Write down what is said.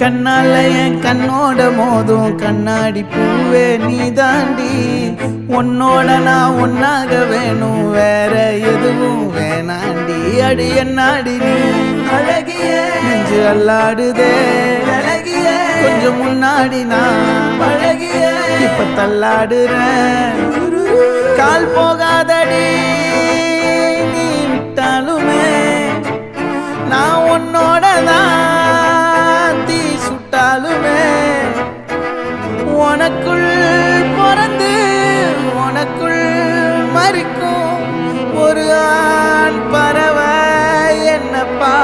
கண்ணால என் கண்ணோட மோதும் கண்ணாடி பூவே நீ தாண்டி உன்னோட நான் ஒன்னாக வேணும் வேற எதுவும் வேணாண்டி. அடி என்னாடி நீ அழகிய நெஞ்சு அல்லாடுதே. அழகிய கொஞ்சம் முன்னாடி நான் அழகிய இப்ப தள்ளாடுறேன். கால் போகாதடி நீ விட்டாலுமே நான் உன்னோட தான் உனக்குள் பிறந்து உனக்குள் மறிக்கும் ஒரு ஆண் பறவை என்னப்பா?